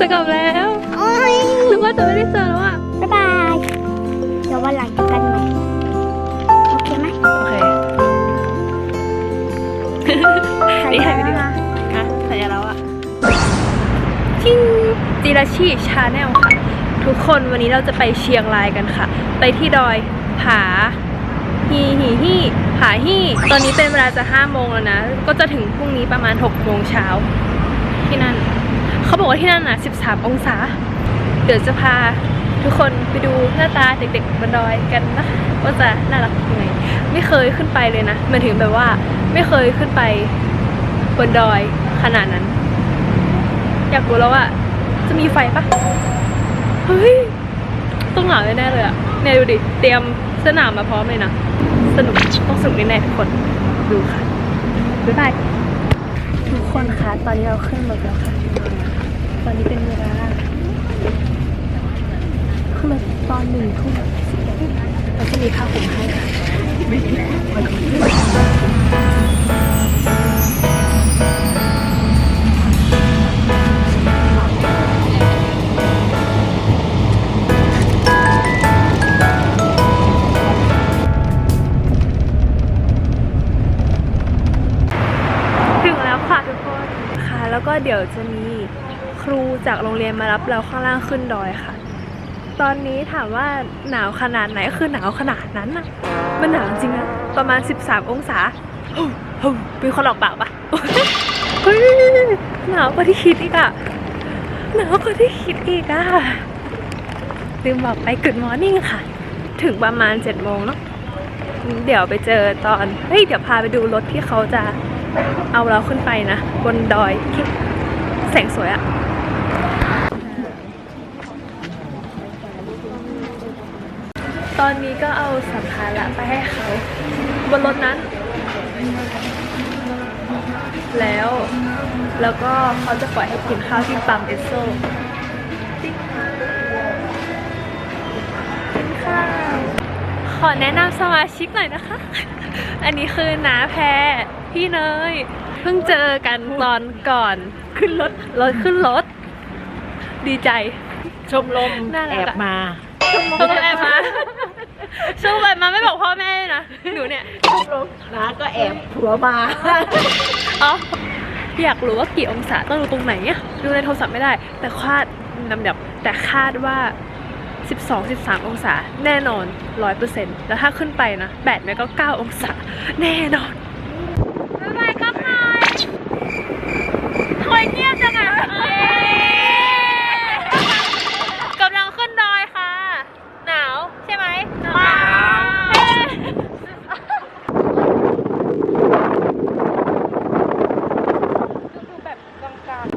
จะกลับแล้วโอ้ยนึกว่าจะไม่ได้เจอแล้วอะ บ๊ายบาย เดี๋ยววันหลังเจอกันใหม่โอเคไหมโอเคใครนี่ถ่ายวิดีโอมาฮะถ่ายแล้วอะทิงจิราชีชาแนลค่ะ ทุกคนวันนี้เราจะไปเชียงรายกันค่ะ ไปที่ดอยผาฮีฮีฮีผาฮีตอนนี้เป็นเวลาจะห้าโมงแล้วนะ ก็จะถึงพรุ่งนี้ประมาณหกโมงเช้าที่นั่น เขาบอกว่าที่นั่นน่ะ 13 องศา เดี๋ยวจะพาทุกคนไปดูหน้าตาเด็กๆบนดอยกันนะว่าจะน่ารักยังไงไม่เคยขึ้นไปเลยนะมายถึงแบบว่าไม่เคยขึ้นไปบนดอยขนาดนั้น อยากรู้แล้วว่าจะมีไฟปะเฮ้ยต้องหนาวแน่เลยอะเนี่ยดูดิเตรียมสนามมาพร้อมเลยนะสนุกต้องสนุกแน่ทุกคนดูค่ะบ๊ายบายทุกคนคะตอนนี้เราขึ้นรถแล้วค่ะ ตอนนี้เป็นเวลาขึ้นมาตอนหนึ่งทุ่มเราจะมีผ้าห่มให้ค่ะถึงแล้วค่ะทุกคนค่ะแล้วก็เดี๋ยวจะมี รูจากโรงเรียนมารับเราข้างล่างขึ้นดอยค่ะ ตอนนี้ถามว่าหนาวขนาดไหนคือหนาวขนาดนั้นอะมันหนาวจริงอะประมาณ 13 องศาเป็นคนหลอกเปล่าปะเฮ้ยหนาวกว่าที่คิดอีกอะหนาวกว่าที่คิดอีกอะลืมบอกไปก o ดมอร์นิ่งค่ะ ถึงประมาณ7โมงเนาะเดี๋ยวไปเจอตอน เฮ้ย เดี๋ยวพาไปดูรถที่เขาจะเอาเราขึ้นไปนะ บนดอยแสงสวยอะ ตอนนี้ก็เอาสัมภาระไปให้เขาบนรถนั้น แล้วแล้วก็เขาจะปล่อยให้กินข้าวที่ปั๊มเอสโซกินข้าวขอแนะนำสมาชิกหน่อยนะคะ อันนี้คือน้าแพรพี่เนย เพิ่งเจอกันตอนก่อนขึ้นรถรถขึ้นรถ ดีใจ ชมรมน่ารักอะแอบมาช่วงแอบมา ช่วงแบบมาไม่บอกพ่อแม่เลยนะ หนูเนี่ย น้าก็แอบผัวมา อ๋ออยากรู้ว่ากี่องศาต้องดูตรงไหนอะดูในโทรศัพท์ไม่ได้ แต่คาดนำแบบแต่คาดว่า 12 13 องศาแน่นอน 100%แล้วถ้าขึ้นไปนะ8ไม่ก็ 9 องศา แน่นอนบ๊ายบายก็หน่อยทำไมเงียบจังอะกำลังขึ้นดอยค่ะ หนาว ใช่ไหมหนาวแบบกลางๆ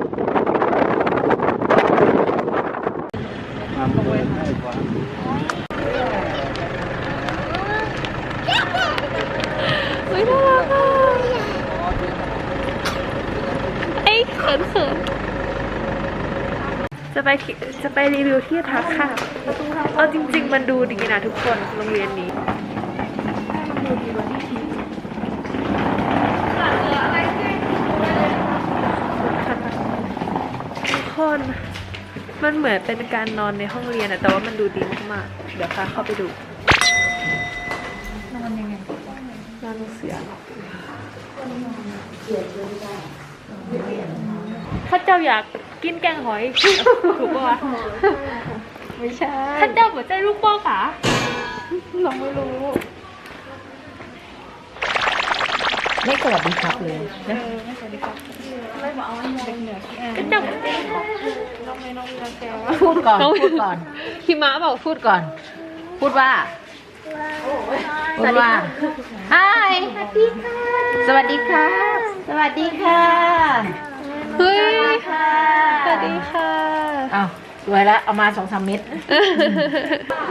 เฮ้ยน่ารักอะเอ้ยเขินเขินจะไปที่จะไป รีวิวที่ทักค่ะ เอาจริง ๆ มันดูดีนะทุกคนโรงเรียนนี้ทุกคน มันเหมือนเป็นการนอนในห้องเรียนอะแต่ว่ามันดูดีมากๆ เดี๋ยวพาเข้าไปดู นอนยังไงนอนเสือถ้าเจ้าอยาก กินแกงหอยถูกปะวะไม่ใช่ถ้าเจ้าหัวใจลูกโป้ขาเราไม่รู้ ไม่สวัสดีครับเลยนะถ้าเจ้าหัวใจพูดก่อนน้องพูดก่อนพี่ม้าบอกพูดก่อน พูดว่าพูดว่า Hi สวัสดีค่ะ สวัสดีค่ะ เฮ้ยค่ะสวัสดีค่ะ อ้าวสวยแล้วเอามาสองสามเม็ด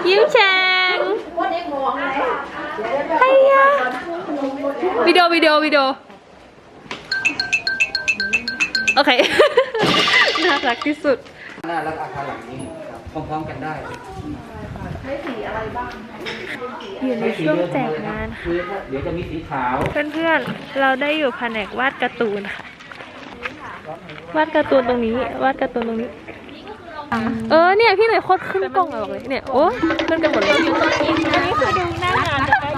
ยิ้มแฉ่งไอ้ยะวิดีโอวิดีโอวิดีโอ โอเค น่ารักที่สุด หน้าแล้วก็อาคารหลังนี้ครับพร้อมๆกันได้อยู่ในช่วงแจกงานคือถ้าเดี๋ยวจะมีสีขาว เพื่อนๆ เราได้อยู่แผนกวาดการ์ตูนค่ะ วาดการ์ตูนตรงนี้ วาดการ์ตูนตรงนี้ เออเนี่ยพี่เลยโคตรขึ้นกล้องเลยบอกเลยเนี่ยโอ้ขึ้นกันหมดเลยอันนี้คือดูหน้างานจะได้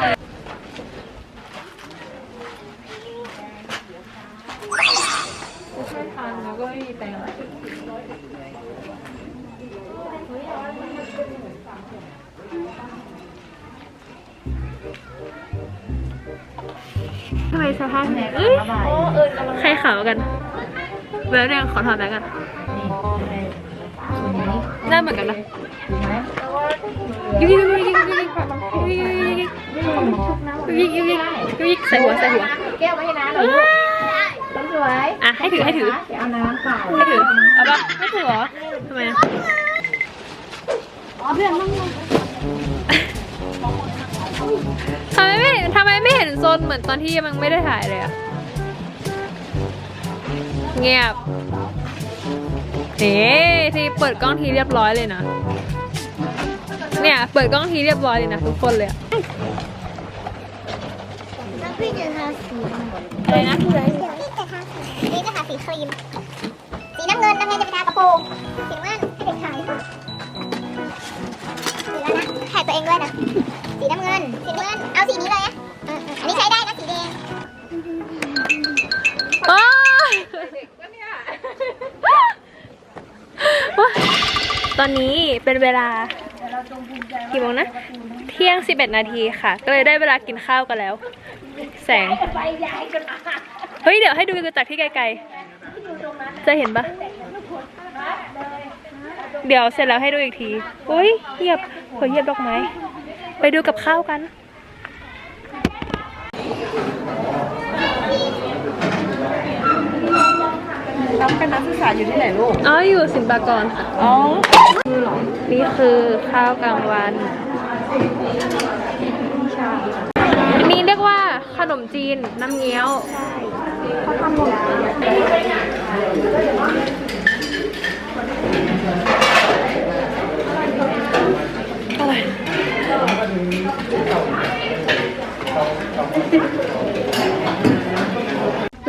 ทำไมสภาพเอ้ยใครขาวกัน แล้วเนี่ยขอถอดแบงกันหน้าเหมือนกันนะยุกยิกยุกยิกยุกยิกยุกยิกยุกยิกยุกยิกใส่หัวใส่หัวแก้วไม่ให้น้ำเหรอลูกคนสวยอะให้ถือให้ถือเดี๋ยวเอาน้ำเปล่าให้ถือเอาปะไม่ถือเหรอทำไมอะอ๋อเพื่อนมึงทำไมไม่ทำไมไม่เห็นโซนเหมือนตอนที่มันไม่ได้ถ่ายเลยอะ เงียบเอ๊ที่เปิดกล้องทีเรียบร้อยเลยนะ เนี่ย เปิดกล้องทีเรียบร้อยเลยนะทุกคนเลยอะแล้วพี่จะทาสีอะไรนะพี่จะทาสีนี่จะทาสีครีม สีน้ำเงินน้ำเงินจะเป็นทากระโปรงสีน้ำเงินให้เด็กชายสีแล้วนะถ่ายตัวเองด้วยนะ สีน้ำเงิน สีน้ำเงิน เอาสี ตอนนี้เป็นเวลากี่โมงนะ เที่ยง 11 นาทีค่ะ ก็เลยได้เวลากินข้าวกันแล้ว แสง เฮ้ย เดี๋ยวให้ดูจากที่ไกลๆ จะเห็นปะเดี๋ยวเสร็จแล้วให้ดูอีกที อุ้ยเหยียบเผยเหยียบดอกไม้ ไปดูกับข้าวกัน น้ำเป็นนักศึกษาอยู่ที่ไหนลูก อ๋อ อยู่สินปากรค่ะ อ๋อ นี่คือข้าวกลางวันอันนี้เรียกว่าขนมจีนน้ำเงี้ยวเขาทำหมด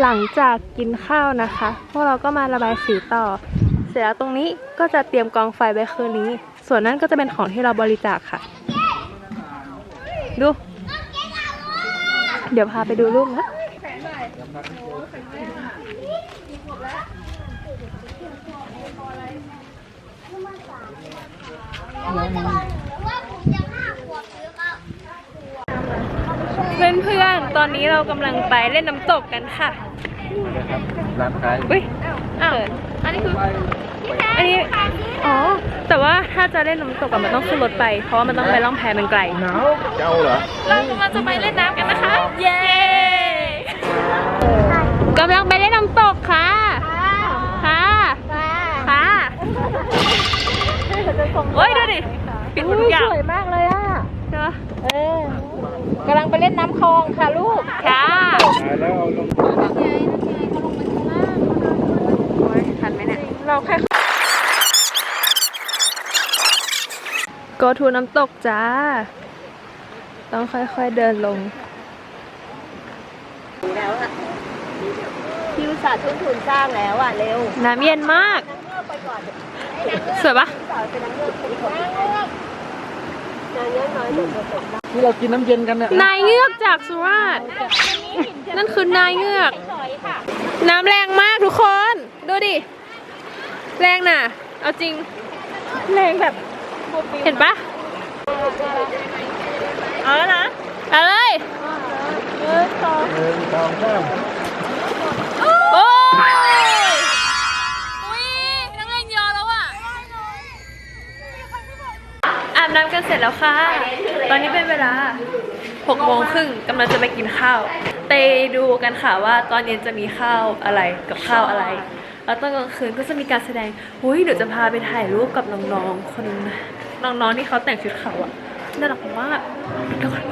หลังจากกินข้าวนะคะ พวกเราก็มาระบายสีต่อ เสร็จแล้วตรงนี้ก็จะเตรียมกองไฟไว้คืนนี้ ส่วนนั้นก็จะเป็นของที่เราบริจาคค่ะ ดู เดี๋ยวพาไปดูรูปนะเพื่อนๆ ตอนนี้เรากำลังไปเล่นน้ำตกกันค่ะ ร้านขายอุ้ยอ้าวอันนี้คืออันนี้อ๋อ แต่ว่าถ้าจะเล่นน้ำตกอะมันต้องขึ้นรถไป เพราะว่ามันต้องไปล่องแพมันไกลหนาวเจ้าเหรอเรากำลังจะไปเล่นน้ำกันนะคะ เย้กำลังไปเล่นน้ำตกค่ะ ค่ะ ค่ะโอ้ยดูดิปิดหมดทุกอย่างสวยมากเลยอะ ใช่ปะเออกำลังไปเล่นน้ำคลองค่ะลูก ค่ะแล้วเอาลงโอ้ยทันไหมเนี่ย เราแค่ go to น้ำตกจ้า ต้องค่อยๆเดินลงคิวสาทุ่นทุนสร้างแล้วอะเร็ว น้ำเย็นมาก สวยปะ นี่เรากินน้ำเย็นกันเนี่ยนายเงือกจากสุราษฎร์นั่นคือนายเงือก น้ำแรงมากทุกคน ดูดิ แรงน่ะ เอาจริง แรงแบบ เห็นปะเอาแล้วนะเอาเลยเดินทางข้ามโอ้ยอุ้ น้ำกันเสร็จแล้วค่ะ ตอนนี้เป็นเวลา6โมงครึ่งกำลังจะไปกินข้าว ไปดูกันค่ะว่าตอนเย็นจะมีข้าวอะไรกับข้าวอะไร แล้วตอนกลางคืนก็จะมีการแสดงอุ้ยเดี๋ยวจะพาไปถ่ายรูปกับน้องๆคนนึงนะน้องๆที่เขาแต่งชุดขาวอะน่ารักมากเดี๋ยวก่อน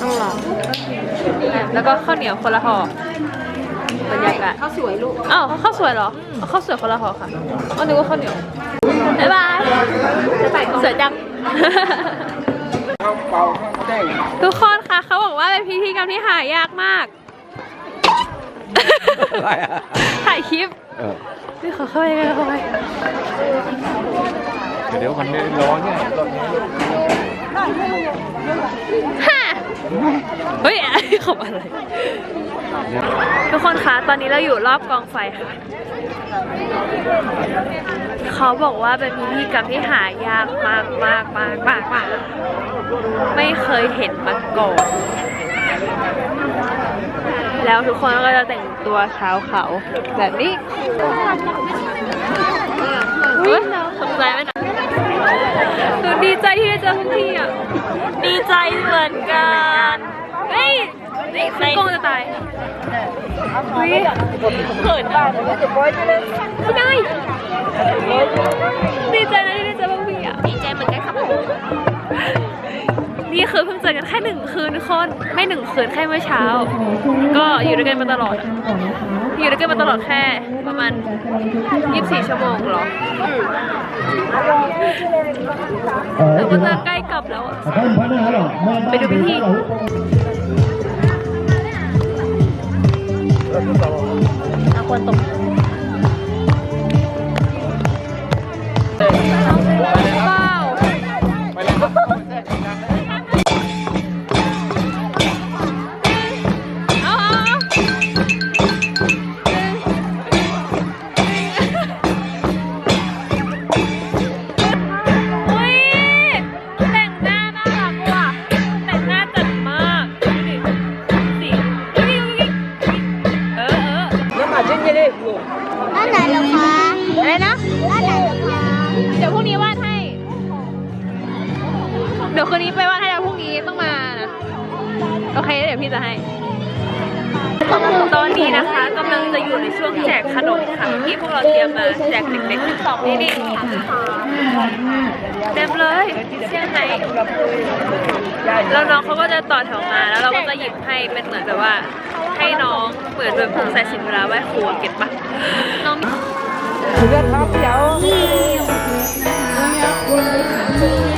ต้องลองแล้วก็ข้าวเหนียวคนละห่อบรรยากาศเขาสวยลูก อ้าวข้าวสวยเหรอเอาข้าวสวยคนละห่อค่ะอ๋อนึกว่าข้าวเหนียวบ๊ายบายส วยจังข้าวเปล่าข้าวแจ้งทุกคนคะเขาบอกว่าเป็นพิธีกรรมที่หายากมาก อะไรอะถ่ายคลิปเออนี่ขอเข้าไปเข้าไปเดี๋ยวมันร้อนเนี่ยตอนนี้ฮ่าเฮ้ยขอบอะไร ทุกคนคะตอนนี้เราอยู่รอบกองไฟค่ะ เขาบอกว่าเป็นพิธีกรรมที่หายากมากมากมากมากมากไม่เคยเห็นมาก่อนแล้วทุกคนก็จะแต่งตัวเช้าเขาแบบนี้อุ๊ยตกใจไหมนะหนูดีใจที่ได้เจอพี่อะ ดีใจเหมือนกัน เฮ้ยดีใจกงจะตาย เฮ้ยเขินบ้างไม่ได้ดีใจนะที่ได้เจอพวกพี่อะดีใจเหมือนกันครับผมนี่คือเพิ่งเจอกันแค่หนึ่งคืนทุกคนไม่หนึ่งคืนแค่เมื่อเช้า ก็อยู่ด้วยกันมาตลอดอะอยู่ด้วยกันมาตลอดแค่ประมาณ 24 ชั่วโมงเหรอแล้วก็จะใกล้กลับแล้วอะ ไปดูพิธี เอ เดี๋ยวคืนนี้ไปว่าให้แล้วพรุ่งนี้ต้องมานะ โอเคเดี๋ยวพี่จะให้ ตอนนี้นะคะกำลังจะอยู่ในช่วงแจกขนมค่ะที่พวกเราเตรียมมาแจกเด็กๆนี่นี่เต็มเลยเซี่ยงไฮ้แล้วน้องเขาก็จะต่อแถวมาแล้วเราก็จะหยิบให้เป็นเหมือนแบบว่า ให้น้องเหมือนแบบผูกสายสินเวลาไหว้ครูอะเก็ตปะน้องเลือดครับเดี๋ยว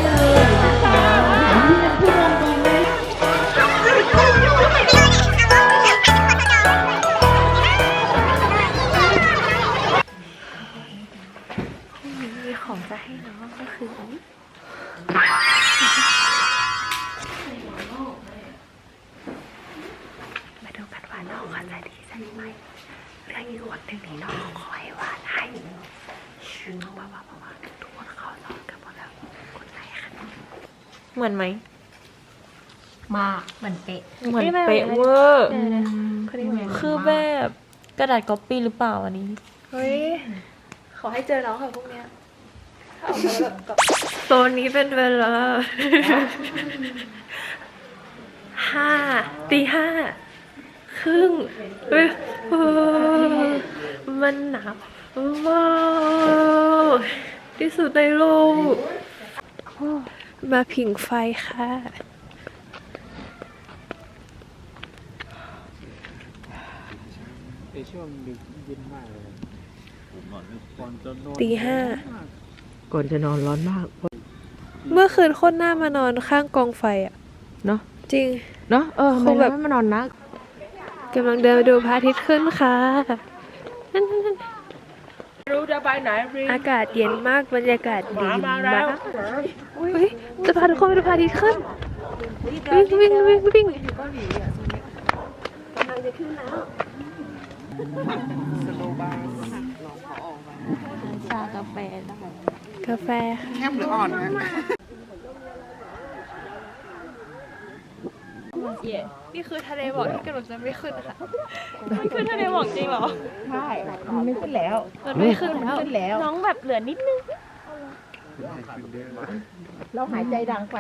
มือนไหมมากเหมือนเป๊ะเหมือนเป๊ะเวอร์คนนี้เหมือนคือแบบกระดาษก๊อปปี้หรือเปล่าอันนี้ เฮ้ย ขอให้เจอน้องค่ะพวกเนี้ยโซนนี้เป็นเวลาห้าตีห้าครึ่งเอ้ยเออมันหนาวว้าวที่สุดในโลก มาผิงไฟค่ะ ในช่วงดึกเย็นมากเลยก่อนจะนอนตีห้า ก่อนจะนอนร้อนมาก เมื่อคืนโคตรหน้ามานอนข้างกองไฟอะเนาะจริง เนาะเออคทำงไมแบเราบไม่มานอนนะกำลังเดินไปดูพระอาทิตย์ขึ้นค่ะนั่นนั่น รู้จะไปไหนรีอากาศเย็นมากบรรยากาศดีมากอุ้ยจะพาทุกคนไปดูพระอาทิตย์ขึ้น วิ่งวิ่งวิ่งวิ่งชากาแฟได้กาแฟค่ะแง่มหรืออ่อนนะ นี่คือทะเลหมอกที่กำลังจะไม่ขึ้นค่ะมันคือทะเลหมอกจริงเหรอ ใช่มันไม่ขึ้นแล้ว มันไม่ขึ้นแล้วขึ้นแล้วน้องแบบเหลือนิดนึง เราหายใจดังไป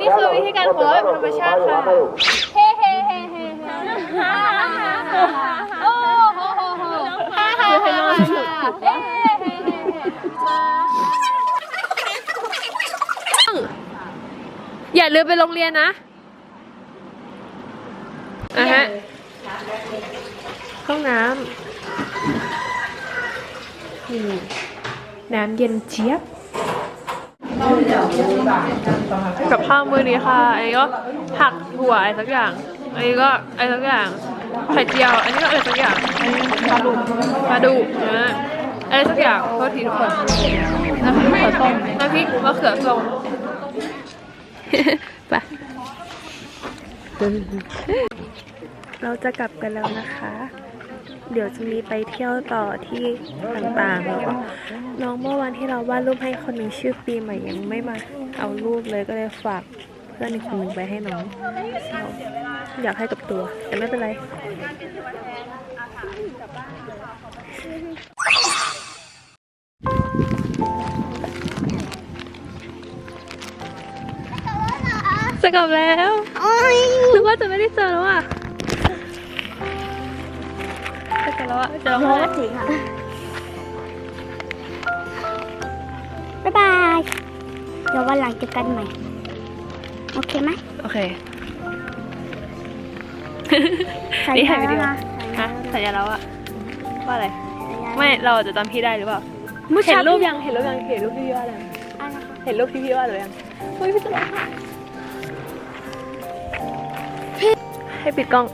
นี่คือวิธีการหัวเราะแบบธรรมชาติค่ะเฮ้เฮ้เฮ้เฮ้เฮ้ฮ่าฮ่าฮ่าฮ่าโอ้โหโหโหฮ่าฮ่าฮ่าเฮ้เฮ้เฮ้เฮ้อย่าลืมไปโรงเรียนนะ อะฮะห้องน้ำนี่น้ำเย็นเจี๊ยบ กับข้าวมื้อนี้ค่ะ อันนี้ก็ผักถั่วอะไรสักอย่าง อันนี้ก็อะไรสักอย่าง ไข่เจียว อันนี้ก็อะไรสักอย่าง อันนี้ปลาดุกปลาดุกนะอะไรสักอย่างโทษทีทุกคนน้ำพริกมะเขือส้มน้ำพริกมะเขือส้มไป เราจะกลับกันแล้วนะคะ เดี๋ยวจะมีไปเที่ยวต่อที่ต่างๆแล้วก็น้องเมื่อวันที่เราวาดรูปให้คนหนึ่งชื่อปีใหม่ยังไม่มาเอารูปเลยก็เลยฝากเพื่อนอีกคนหนึ่งไปให้น้อง อยากให้กับตัว แต่ไม่เป็นไร จะกลับแล้วโอ้ยนึกว่าจะไม่ได้เจอแล้วอะจะกลับแล้วอะเจอแล้วโทมั้ษทีค่ะบ๊ายบาย เดี๋ยววันหลังเจอกันใหม่ โอเคไหมโอเคสัญนี่ญาถ่ายวิดีโอแล้วนะฮะสัญญาแล้วอะว่าอะไร ไม่เราจะจำพี่ได้หรือเปล่าเมื่อเห็นเช้ารูปยังเห็นรูปยังเห็นรูปที่พี่ว่าอะไรยังอะไรนะคะเห็นรูปที่พี่ว่าหรือยังเฮ้ยพี่จะร้องไห้ ให้ปิดกล้อง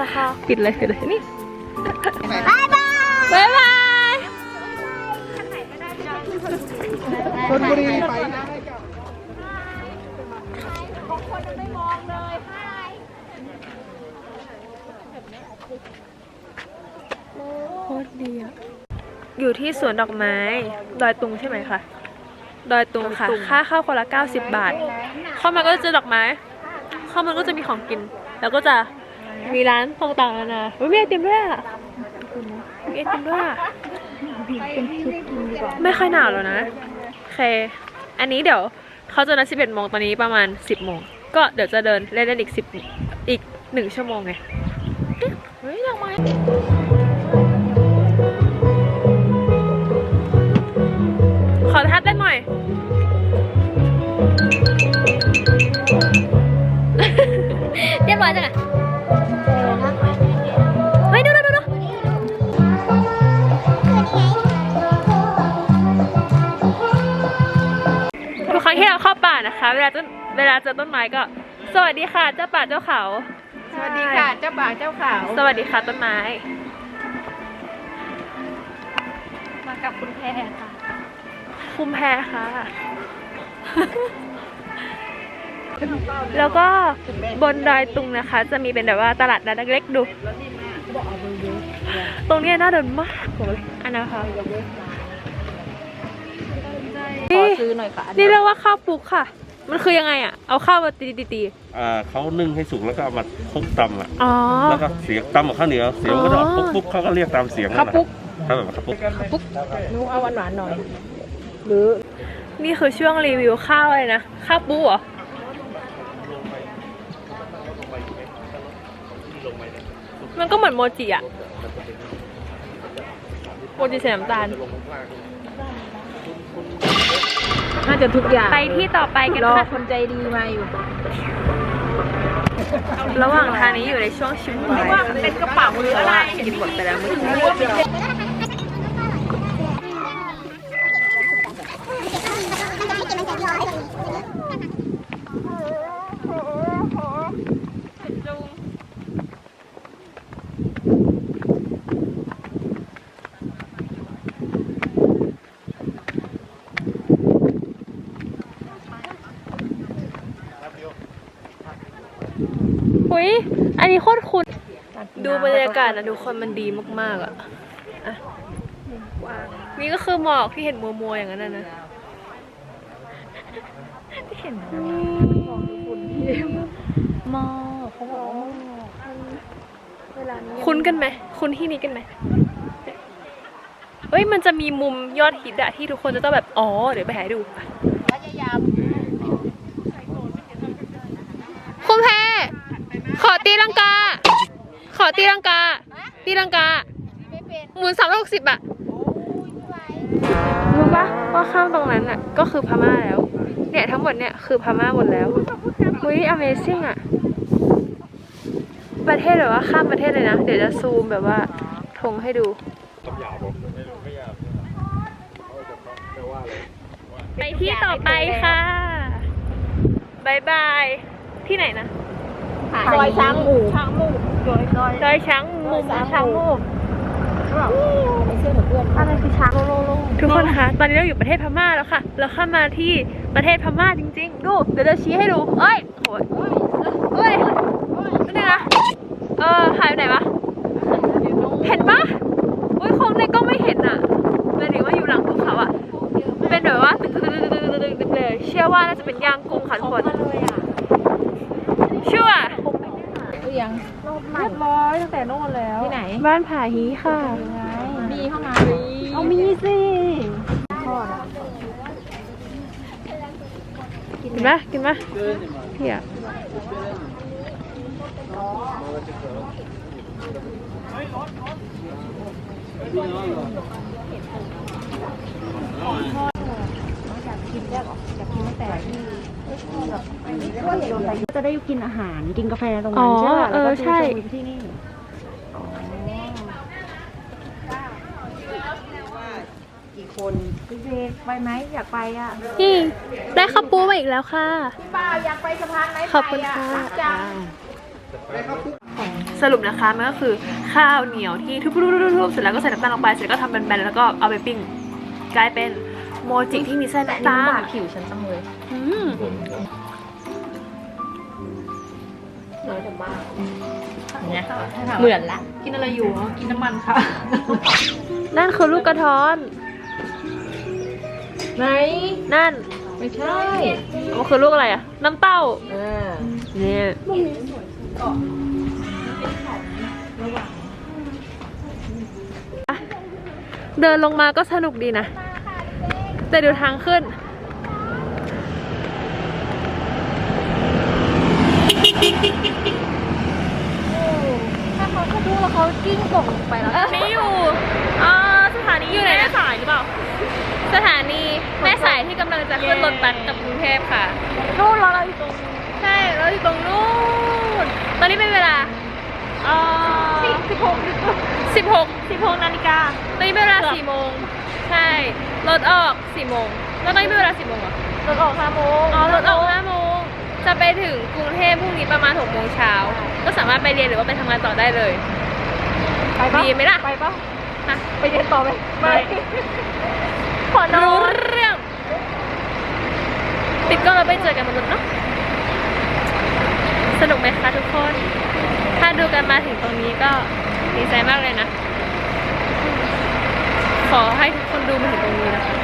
นะคะปิดเลยปิดเลยนี่บ๊ายบายบ๊ายบายชนบุรีไปนะโคตรดีอะอยู่ที่สวนดอกไม้ ดอยตุงใช่ไหมคะ ดอยตุงค่ะ ค่าเข้าคนละ 90 บาท เข้ามาก็จะเจอดอกไม้ เข้ามาก็จะมีของกิน แล้วก็จะมีร้านต่างๆนานาอุ๊ยมีไอติมด้วยอะมีไอติมด้วยอะไม่ค่อยหนาวแล้วนะโอเค อันนี้เดี๋ยวเขาจะนัด11โมงตอนนี้ประมาณ 10โมงก็เดี๋ยวจะเดินเล่นอีก10อีก1ชั่วโมงไงเฮ้ยดอกไม้ขอทัดได้หน่อย เรียจังอะเฮ้ยดูดูดูดูทุกครั้งที่เราเข้าป่านะคะ เวลาต้นเวลาเจอต้นไม้ก็ สวัสดีค่ะเจ้าป่าเจ้าเขา สวัสดีค่ะเจ้าบ่าเจ้าขาวสวัสดีค่ะต้นไม้ มากับคุณแพรค่ะ คุมแพรค่ะ แล้วก็บนดอยตุงนะคะ จะมีเป็นแบบว่าตลาดนัดเล็กๆดู ตรงเนี้ยน่าเดินมากบอกเลยอันนะคะขอซื้อหน่อยค่ะนี่เรียกว่าข้าวปลุกค่ะ มันคือยังไงอะ เอาข้าวมาตีตีตีอ่าเขานึ่งให้สุกแล้วก็เอามาคลุกตำอะอ๋อแล้วก็เสียงตำกับข้าวเหนียวเสียงก็จะออกอ๋อปุ๊บปุ๊บเขาก็เรียกตามเสียงนั่นแหละครับแบบข้าวปุ๊บหนูเอาหวานๆหน่อย หรือ นี่คือช่วงรีวิวข้าวเลยนะ ข้าวปูเหรอ มันก็เหมือนโมจิอะโมจิใส่น้ำตาล น่าจะทุกอย่างไปที่ต่อไปกันรอค่ะ คนใจดีมาอยู่ ระหว่างทางนี้อยู่ในช่วงชิมไปว่าเป็นกระเป๋าหรืออะไรกินหมดไปแล้วเมื่อกี้ หุยอันนี้โคตรคุ้น ดูบรรยากาศนะทุกคนมันดีมากๆอะอะนี่ก็คือหมอกที่เห็นมัวมัวๆอย่างนั้นนะนะที่เห็นหมอกหมอกเขาบอกว่าคุ้นกันไหมคุ้นที่นี้กันไหมเฮ้ยมันจะมีมุมยอดฮิตอะที่ทุกคนจะต้องแบบอ๋อเดี๋ยวไปหาดูคุณแพรขอตีลังกา ขอตีลังกา ตีลังกาหมุนสามร้อยหกสิบอะรู้ปะว่าข้ามตรงนั้นอะก็คือพม่าแล้ว เนี่ยทั้งหมดเนี่ยคือพม่าหมดแล้วอุ้ย Amazing อะประเทศแบบว่าข้ามประเทศเลยนะ เดี๋ยวจะซูมแบบว่าธงให้ดู ไปที่ต่อไปค่ะบายบาย ที่ไหนนะผาซอยช้างหมู่ช้างหมู ดอยช้างหมูช้างหมูไม่เชื่อเหมือนเพื่อนอะไรคือช้างทุกคนคะตอนนี้เราอยู่ประเทศพม่าแล้วค่ะ เราเข้ามาที่ประเทศพม่าจริง ๆ ดู เดี๋ยวจะชี้ให้ดู เอ้ยโอ้ยเอ้ยไม่ได้นะ เออหายไปไหนวะ เห็นปะอุ้ยคงในก็ไม่เห็นอะหมายถึงว่าอยู่หลังภูเขาอะ เป็นแบบว่าตึกตึกตึกตึกตึกตึกตึกเลย เชื่อว่าน่าจะเป็นย่างกุ้งค่ะทุกคนเชื่อว่าหรือ ยังเรียบร้อยตั้งแต่โน่นแล้วที่ไหนบ้านผาฮีค่ะมีเข้ามาเอามีสิกินไหมกินไหมเฮีย อ๋อเออใช่กี่คนพี่เบกไปไหมอยากไปอะนี่ได้ข้าวปูมาอีกแล้วค่ะป้าอยากไปสะพานไหมขอบคุณค่ะสรุปนะคะมันก็คือข้าวเหนียวที่ทุบๆๆๆเสร็จแล้วก็ใส่น้ำตาลลงไปเสร็จก็ทำแบนๆแล้วก็เอาไปปิ้งกลายเป็นโมจิที่มีเส้นน้ำตาลผิวฉันจังเลย อืมเนี่ยเหมือนละ กินอะไรอยู่กินน้ำมันค่ะ นั่นคือลูกกระท้อน ไหน นั่น ไม่ใช่มันคือลูกอะไรอะน้ำเต้าเออนี่อะเดินลงมาก็สนุกดีนะ แต่ดูทางขึ้น ถ้าเขา เขาดูแล้วเขากิ้งส่งไปแล้ว นี่อยู่อ่าสถานีอยู่ไหนแม่สายหรือเปล่า สถานีแม่สายที่กำลังจะขึ้นรถบัสกลับกรุงเทพค่ะ นู่นเราเราอยู่ตรงใช่เราอยู่ตรงนู้น ตอนนี้เป็นเวลาเอ่อสิบหกสิบหกสิบหกนาฬิกา ตอนนี้เป็นเวลาสี่โมง ใช่ รถออกสี่โมง แล้วตอนนี้เป็นเวลาสี่โมงเหรอ รถออกห้าโมงอ๋อรถออกห้าโมง จะไปถึงกรุงเทพพรุ่งนี้ประมาณหกโมงเช้า ก็สามารถไปเรียนหรือว่าไปทำงานต่อได้เลย ไปปะดีไหมล่ะ ไปปะฮะ ไปเรียนต่อไหมไม่ ขอนอรู้นเรื่อง ปิดกล้องแล้วไปเจอกันบนรถเนาะ สนุกไหมคะทุกคน ถ้าดูกันมาถึงตรงนี้ก็ดีใจมากเลยนะ ขอให้ทุกคนดูมาถึงตรงนี้นะคะ